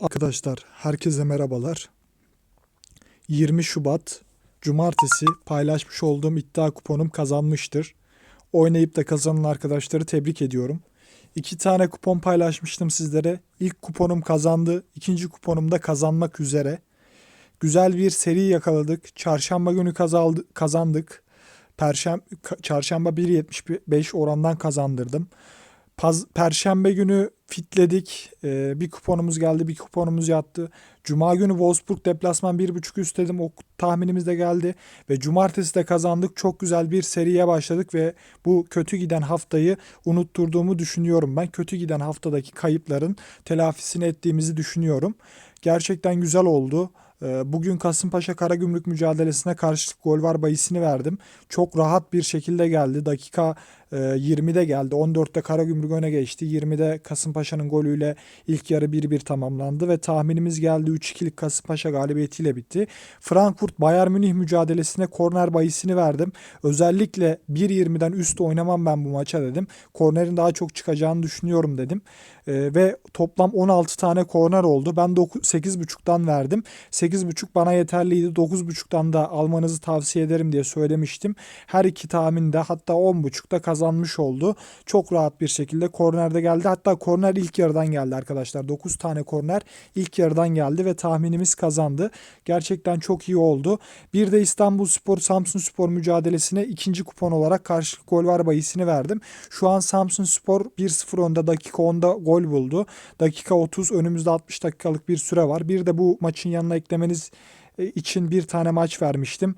Arkadaşlar herkese merhabalar. 20 Şubat Cumartesi paylaşmış olduğum iddia kuponum kazanmıştır. Oynayıp da kazanan arkadaşları tebrik ediyorum. İki tane kupon paylaşmıştım sizlere. İlk kuponum kazandı. ikinci kuponum da kazanmak üzere. Güzel bir seri yakaladık. Çarşamba günü kazaldı, kazandık. Perşem, çarşamba 1.75 orandan kazandırdım. Paz, Perşembe günü fitledik. Ee, bir kuponumuz geldi, bir kuponumuz yattı. Cuma günü Wolfsburg deplasman 1.5 üst dedim. O tahminimiz de geldi. Ve cumartesi de kazandık. Çok güzel bir seriye başladık ve bu kötü giden haftayı unutturduğumu düşünüyorum ben. Kötü giden haftadaki kayıpların telafisini ettiğimizi düşünüyorum. Gerçekten güzel oldu. Ee, Bugün Kasımpaşa Karagümrük mücadelesine karşılık gol var bayisini verdim. Çok rahat bir şekilde geldi. Dakika e, 20'de geldi. 14'te Karagümrük öne geçti. 20'de Kasımpaşa'nın golüyle ilk yarı 1-1 tamamlandı ve tahminimiz geldi 3-2'lik Kasımpaşa galibiyetiyle bitti. Frankfurt Bayern Münih mücadelesine korner bayisini verdim. Özellikle 1.20'den üst oynamam ben bu maça dedim. Kornerin daha çok çıkacağını düşünüyorum dedim. Ee, ve toplam 16 tane korner oldu. Ben 9 8.5'tan verdim. 8.5 bana yeterliydi. 9.5'tan da almanızı tavsiye ederim diye söylemiştim. Her iki tahminde hatta 10.5'da kazanmış oldu. Çok rahat bir şekilde kornerde geldi. Hatta korner ilk yarıdan geldi arkadaşlar. 9 tane korner ilk yarıdan geldi ve tahminimiz kazandı. Gerçekten çok iyi oldu. Bir de İstanbul Spor Samsun Spor mücadelesine ikinci kupon olarak karşılık gol var bayisini verdim. Şu an Samsun Spor 1-0 önde dakika 10'da gol buldu. Dakika 30 önümüzde 60 dakikalık bir süre var. Bir de bu maçın yanına eklemeniz e, için bir tane maç vermiştim.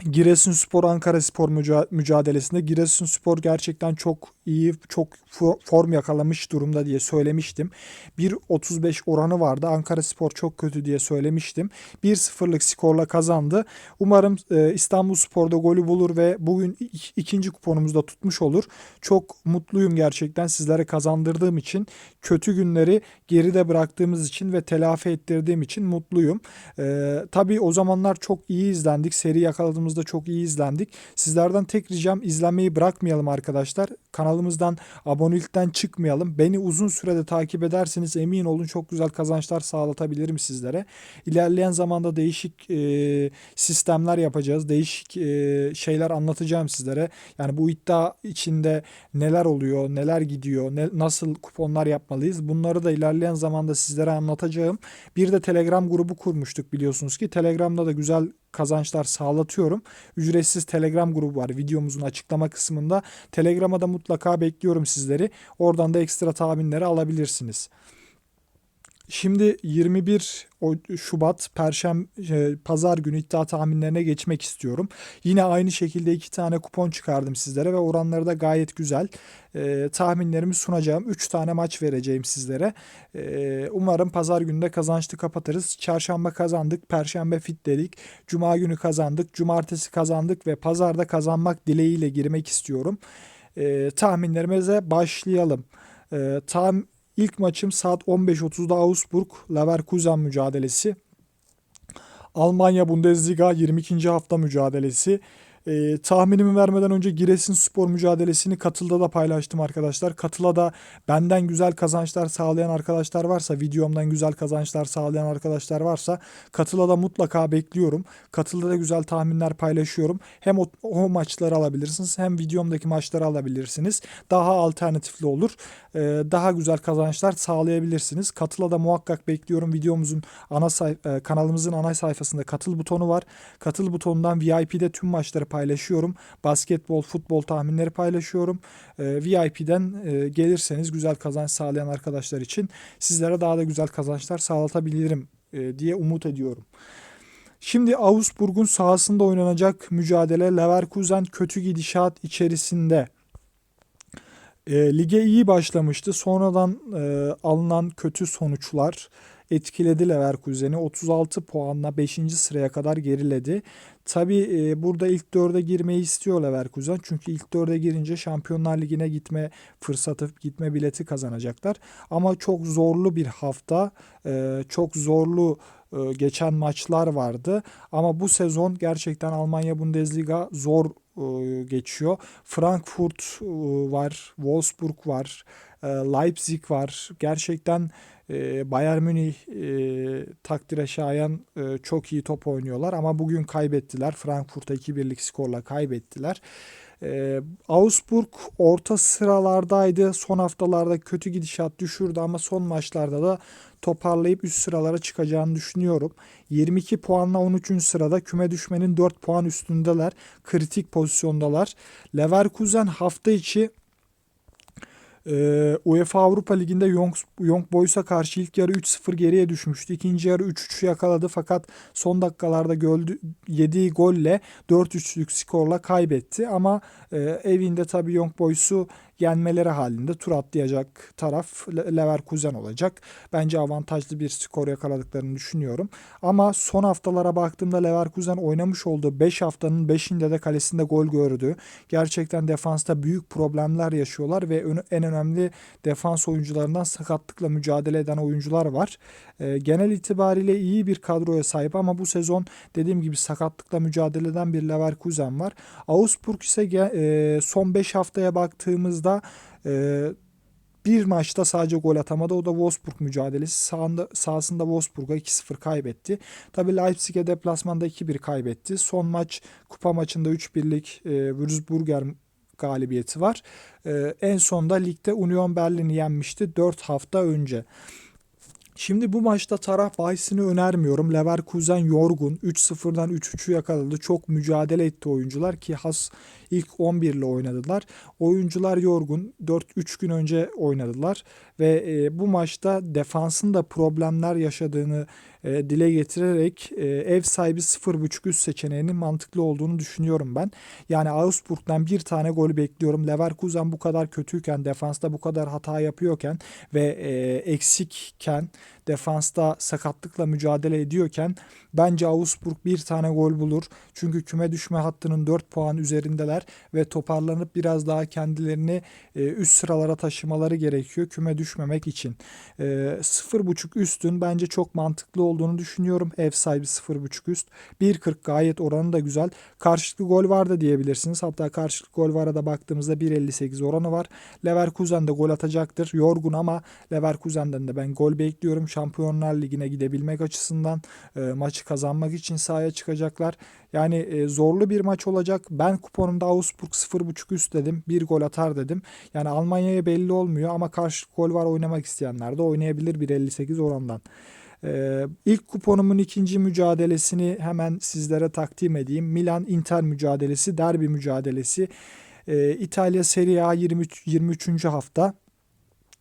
Giresunspor Ankara Spor müca- mücadelesinde Giresunspor gerçekten çok iyi, çok fo- form yakalamış durumda diye söylemiştim. 1.35 oranı vardı. Ankara Spor çok kötü diye söylemiştim. 1-0'lık skorla kazandı. Umarım e, İstanbul Spor'da golü bulur ve bugün ik- ikinci kuponumuzda tutmuş olur. Çok mutluyum gerçekten sizlere kazandırdığım için. Kötü günleri geride bıraktığımız için ve telafi ettirdiğim için mutluyum. Ee, tabii o zamanlar çok iyi izlendik. Seri yakaladığımızda çok iyi izlendik. Sizlerden tek ricam izlenmeyi bırakmayalım arkadaşlar. Kanalımızdan abonelikten çıkmayalım. Beni uzun sürede takip ederseniz emin olun çok güzel kazançlar sağlatabilirim sizlere. İlerleyen zamanda değişik e, sistemler yapacağız. Değişik e, şeyler anlatacağım sizlere. Yani bu iddia içinde neler oluyor, neler gidiyor, ne, nasıl kuponlar yapmalıyız. Bunları da ilerleyen zamanda sizlere anlatacağım. Bir de Telegram grubu kurmuştuk biliyorsunuz ki. Telegram'da da güzel kazançlar sağlatıyorum. Ücretsiz Telegram grubu var videomuzun açıklama kısmında. Telegram'a da mutlaka bekliyorum sizleri. Oradan da ekstra tahminleri alabilirsiniz. Şimdi 21 o- Şubat Perşembe e, Pazar günü iddia tahminlerine geçmek istiyorum. Yine aynı şekilde iki tane kupon çıkardım sizlere ve oranları da gayet güzel. E, tahminlerimi sunacağım. 3 tane maç vereceğim sizlere. E, umarım Pazar günü kazançlı kapatırız. Çarşamba kazandık, Perşembe fit dedik. Cuma günü kazandık, Cumartesi kazandık ve Pazarda kazanmak dileğiyle girmek istiyorum. E, tahminlerimize başlayalım. E, tam İlk maçım saat 15.30'da Augsburg Leverkusen mücadelesi. Almanya Bundesliga 22. hafta mücadelesi. Ee, tahminimi vermeden önce Giresunspor mücadelesini Katıl'da da paylaştım arkadaşlar. Katıl'a da benden güzel kazançlar sağlayan arkadaşlar varsa, videomdan güzel kazançlar sağlayan arkadaşlar varsa Katıl'a da mutlaka bekliyorum. Katıl'da da güzel tahminler paylaşıyorum. Hem o, o maçları alabilirsiniz hem videomdaki maçları alabilirsiniz. Daha alternatifli olur. Ee, daha güzel kazançlar sağlayabilirsiniz. Katıl'a da muhakkak bekliyorum. Videomuzun ana say- e, kanalımızın ana sayfasında katıl butonu var. Katıl butonundan VIP'de tüm maçları paylaşıyorum. Basketbol, futbol tahminleri paylaşıyorum. Ee, VIP'den e, gelirseniz güzel kazanç sağlayan arkadaşlar için sizlere daha da güzel kazançlar sağlatabilirim e, diye umut ediyorum. Şimdi Augsburg'un sahasında oynanacak mücadele Leverkusen kötü gidişat içerisinde. E, lige iyi başlamıştı. Sonradan e, alınan kötü sonuçlar etkiledi Leverkusen'i. 36 puanla 5. sıraya kadar geriledi. Tabii e, burada ilk 4'e girmeyi istiyor Leverkusen. Çünkü ilk 4'e girince Şampiyonlar Ligi'ne gitme fırsatı, gitme bileti kazanacaklar. Ama çok zorlu bir hafta, e, çok zorlu e, geçen maçlar vardı. Ama bu sezon gerçekten Almanya Bundesliga zor geçiyor. Frankfurt e, var, Wolfsburg var, e, Leipzig var. Gerçekten e, Bayern Münih e, takdire şayan e, çok iyi top oynuyorlar ama bugün kaybettiler. Frankfurt'a 2-1'lik skorla kaybettiler. E, Augsburg orta sıralardaydı. Son haftalarda kötü gidişat düşürdü ama son maçlarda da toparlayıp üst sıralara çıkacağını düşünüyorum. 22 puanla 13. sırada küme düşmenin 4 puan üstündeler. Kritik pozisyondalar. Leverkusen hafta içi ee, UEFA Avrupa Ligi'nde Young, Young Boys'a karşı ilk yarı 3-0 geriye düşmüştü. İkinci yarı 3-3 yakaladı fakat son dakikalarda göldü, yediği golle 4-3'lük skorla kaybetti. Ama e, evinde tabii Young Boys'u yenmeleri halinde tur atlayacak taraf Leverkusen olacak. Bence avantajlı bir skor yakaladıklarını düşünüyorum. Ama son haftalara baktığımda Leverkusen oynamış olduğu 5 haftanın 5'inde de kalesinde gol gördü. Gerçekten defansta büyük problemler yaşıyorlar ve en önemli defans oyuncularından sakatlıkla mücadele eden oyuncular var. E, genel itibariyle iyi bir kadroya sahip ama bu sezon dediğim gibi sakatlıkla mücadele eden bir Leverkusen var. Augsburg ise e, son 5 haftaya baktığımızda e, bir maçta sadece gol atamadı. O da Wolfsburg mücadelesi. Sağında, sahasında Wolfsburg'a 2-0 kaybetti. Tabii Leipzig'e deplasmanda 2-1 kaybetti. Son maç kupa maçında 3-1'lik e, Würzburger galibiyeti var. E, en sonda ligde Union Berlin'i yenmişti 4 hafta önce. Şimdi bu maçta taraf bahisini önermiyorum. Leverkusen yorgun. 3-0'dan 3-3'ü yakaladı. Çok mücadele etti oyuncular ki has ilk 11 ile oynadılar. Oyuncular yorgun. 4-3 gün önce oynadılar ve e, bu maçta defansın da problemler yaşadığını e, dile getirerek e, ev sahibi 0.5 üst seçeneğinin mantıklı olduğunu düşünüyorum ben. Yani Augsburg'dan bir tane gol bekliyorum. Leverkusen bu kadar kötüyken, defansta bu kadar hata yapıyorken ve e, eksikken defansta sakatlıkla mücadele ediyorken bence Augsburg bir tane gol bulur. Çünkü küme düşme hattının 4 puan üzerindeler ve toparlanıp biraz daha kendilerini e, üst sıralara taşımaları gerekiyor küme düşmemek için. E, 0.5 üstün bence çok mantıklı olduğunu düşünüyorum. Ev sahibi 0.5 üst. 1.40 gayet oranı da güzel. Karşılıklı gol var da diyebilirsiniz. Hatta karşılıklı gol vara da baktığımızda 1.58 oranı var. Leverkusen de gol atacaktır. Yorgun ama Leverkusen'den de ben gol bekliyorum. Şampiyonlar Ligi'ne gidebilmek açısından e, maçı kazanmak için sahaya çıkacaklar. Yani e, zorlu bir maç olacak. Ben kuponumda Augsburg 0.5 üst dedim. Bir gol atar dedim. Yani Almanya'ya belli olmuyor ama karşı gol var oynamak isteyenler de oynayabilir 1.58 orandan. Ee, ilk kuponumun ikinci mücadelesini hemen sizlere takdim edeyim. Milan-Inter mücadelesi, derbi mücadelesi. Ee, İtalya Serie A 23. 23. hafta.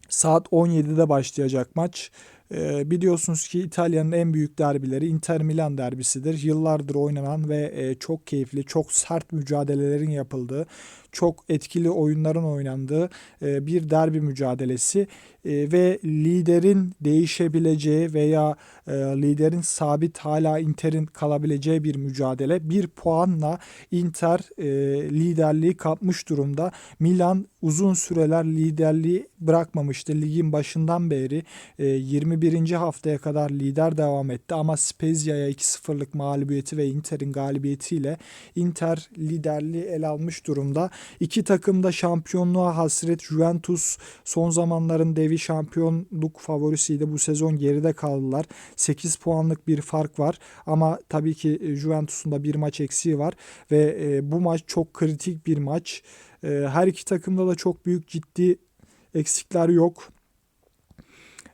Saat 17'de başlayacak maç. E, biliyorsunuz ki İtalya'nın en büyük derbileri Inter Milan derbisidir. Yıllardır oynanan ve e, çok keyifli, çok sert mücadelelerin yapıldığı, çok etkili oyunların oynandığı e, bir derbi mücadelesi e, ve liderin değişebileceği veya e, liderin sabit hala Inter'in kalabileceği bir mücadele. Bir puanla Inter e, liderliği kapmış durumda. Milan uzun süreler liderliği bırakmamıştı. Ligin başından beri e, 21. haftaya kadar lider devam etti ama Spezia'ya 2-0'lık mağlubiyeti ve Inter'in galibiyetiyle Inter liderliği el almış durumda. İki takım da şampiyonluğa hasret. Juventus son zamanların devi şampiyonluk favorisiydi. Bu sezon geride kaldılar. 8 puanlık bir fark var ama tabii ki e, Juventus'un da bir maç eksiği var ve e, bu maç çok kritik bir maç. E, her iki takımda da çok büyük ciddi eksikler yok.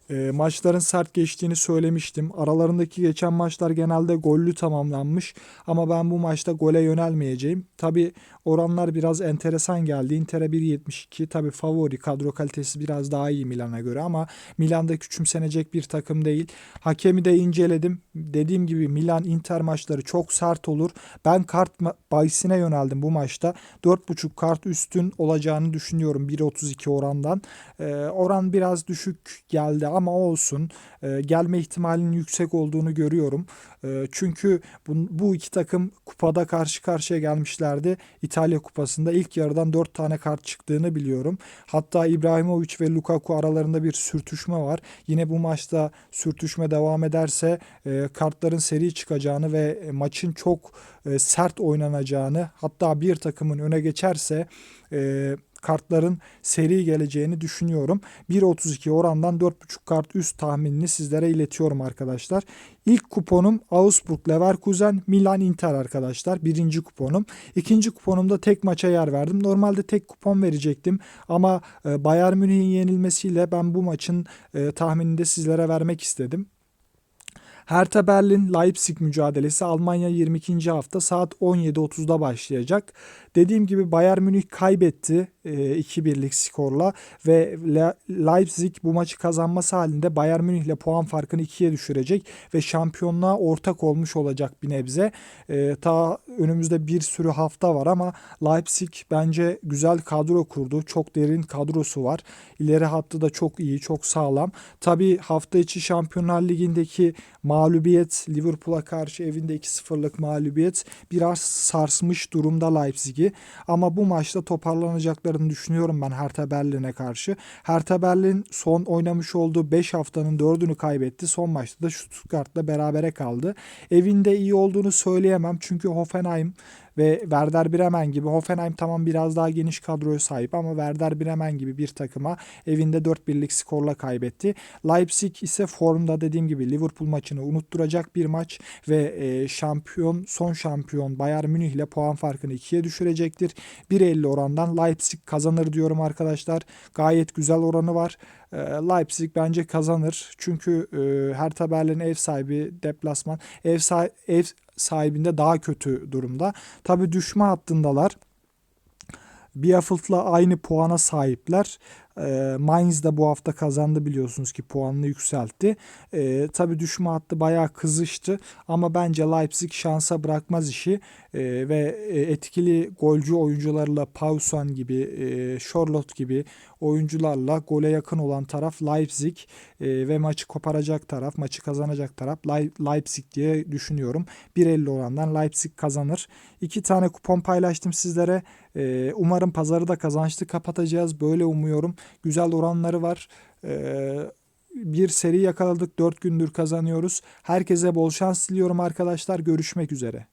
E, maçların sert geçtiğini söylemiştim. Aralarındaki geçen maçlar genelde gollü tamamlanmış ama ben bu maçta gole yönelmeyeceğim. Tabi oranlar biraz enteresan geldi. Inter'e 1.72 tabi favori kadro kalitesi biraz daha iyi Milan'a göre ama Milan'da küçümsenecek bir takım değil. Hakemi de inceledim. Dediğim gibi Milan Inter maçları çok sert olur. Ben kart bahisine yöneldim bu maçta. 4.5 kart üstün olacağını düşünüyorum 1.32 orandan. E, oran biraz düşük geldi ama olsun. E, gelme ihtimalinin yüksek olduğunu görüyorum. E, çünkü bu, iki takım kupada karşı karşıya gelmişlerdi. İtalya Kupası'nda ilk yarıdan 4 tane kart çıktığını biliyorum. Hatta İbrahimovic ve Lukaku aralarında bir sürtüşme var. Yine bu maçta sürtüşme devam ederse e, kartların seri çıkacağını ve e, maçın çok e, sert oynanacağını hatta bir takımın öne geçerse e, kartların seri geleceğini düşünüyorum. 1.32 orandan 4.5 kart üst tahminini sizlere iletiyorum arkadaşlar. İlk kuponum Augsburg Leverkusen Milan Inter arkadaşlar. Birinci kuponum. İkinci kuponumda tek maça yer verdim. Normalde tek kupon verecektim ama e, Bayern Münih'in yenilmesiyle ben bu maçın e, tahminini de sizlere vermek istedim. Hertha Berlin Leipzig mücadelesi Almanya 22. hafta saat 17.30'da başlayacak. Dediğim gibi Bayern Münih kaybetti e, 2-1'lik skorla ve Le- Leipzig bu maçı kazanması halinde Bayern Münih ile puan farkını 2'ye düşürecek ve şampiyonluğa ortak olmuş olacak bir nebze. E, ta önümüzde bir sürü hafta var ama Leipzig bence güzel kadro kurdu. Çok derin kadrosu var. İleri hattı da çok iyi, çok sağlam. Tabii hafta içi Şampiyonlar Ligi'ndeki mağlubiyet Liverpool'a karşı evinde 2-0'lık mağlubiyet biraz sarsmış durumda Leipzig'i. Ama bu maçta toparlanacaklarını düşünüyorum ben Hertha Berlin'e karşı. Hertha Berlin son oynamış olduğu 5 haftanın 4'ünü kaybetti. Son maçta da Stuttgart'la berabere kaldı. Evinde iyi olduğunu söyleyemem çünkü Hoffenheim ve Werder Bremen gibi Hoffenheim tamam biraz daha geniş kadroya sahip ama Werder Bremen gibi bir takıma evinde 4-1'lik skorla kaybetti. Leipzig ise formda dediğim gibi Liverpool maçını unutturacak bir maç ve e, şampiyon son şampiyon Bayern Münih ile puan farkını 2'ye düşürecektir. 1.50 orandan Leipzig kazanır diyorum arkadaşlar. Gayet güzel oranı var. E, Leipzig bence kazanır. Çünkü e, Hertha Berlin ev sahibi deplasman. Ev, sahibi, ev sahibinde daha kötü durumda. Tabi düşme hattındalar. Bielefield'la aynı puana sahipler. E, Mainz da bu hafta kazandı biliyorsunuz ki puanını yükseltti. E, Tabi düşme hattı bayağı kızıştı ama bence Leipzig şansa bırakmaz işi e, ve etkili golcü oyuncularla Pausan gibi, e, Charlotte gibi oyuncularla gole yakın olan taraf Leipzig e, ve maçı koparacak taraf, maçı kazanacak taraf Lei- Leipzig diye düşünüyorum. 1.50 orandan Leipzig kazanır. İki tane kupon paylaştım sizlere. E, umarım pazarı da kazançlı kapatacağız. Böyle umuyorum. Güzel oranları var. E, bir seri yakaladık. 4 gündür kazanıyoruz. Herkese bol şans diliyorum arkadaşlar. Görüşmek üzere.